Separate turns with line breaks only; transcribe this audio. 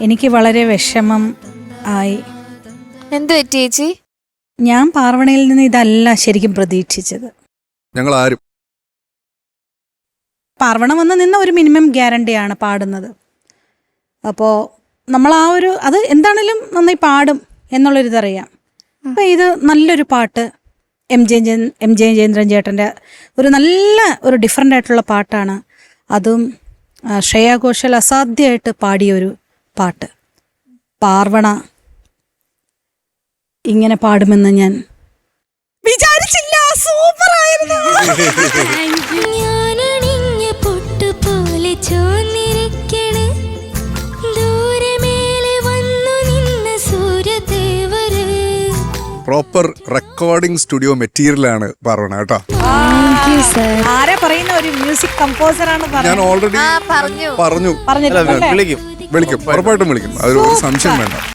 എനിക്ക് വളരെ വിഷമം ആയി.
എന്ത് പറ്റി ചേച്ചി?
ഞാൻ പാർവണയിൽ നിന്ന് ഇതല്ല ശരിക്കും പ്രതീക്ഷിച്ചത്.
ഞങ്ങൾ ആരും
പാർവണ വന്ന് നിന്ന ഒരു മിനിമം ഗ്യാരണ്ടിയാണ് പാടുന്നത്. അപ്പോൾ നമ്മൾ ആ ഒരു അത് എന്താണേലും നന്നായി പാടും എന്നുള്ളൊരിതറിയാം അപ്പം ഇത് നല്ലൊരു പാട്ട് M J J- M J Jayendran ചേട്ടന്റെ ഒരു നല്ല ഒരു ഡിഫറെന്റ് ആയിട്ടുള്ള പാട്ടാണ്. അതും ശ്രേയാഘോഷൽ ശ്രേയാ ഘോഷൽ അസാധ്യമായിട്ട് പാടിയൊരു പാട്ട്. പാർവണ ഇങ്ങനെ പാടുമെന്ന് ഞാൻ വിചാരിച്ചില്ല. സൂപ്പറായിരുന്നു
ആയിരുന്നു. പൊട്ടുപോലെ ചോന്നിരിക്കണ്. ദൂരമേലെ വന്നു നിന്ന സൂര്യദേവര്.
പ്രോപ്പർ റെക്കോർഡിംഗ് സ്റ്റുഡിയോ മെറ്റീരിയലാണ് പറയണ കേട്ടോ.
ആരാ പറയുന്ന ഒരു മ്യൂസിക് കമ്പോസർ ആണ്
ഞാൻ ഓൾറെഡി
പറഞ്ഞു.
പറഞ്ഞു.
വിളിക്കും.
വിളിക്കും. ഉറപ്പായിട്ടും വിളിക്കും. അതൊരു സംശയം വേണ്ട.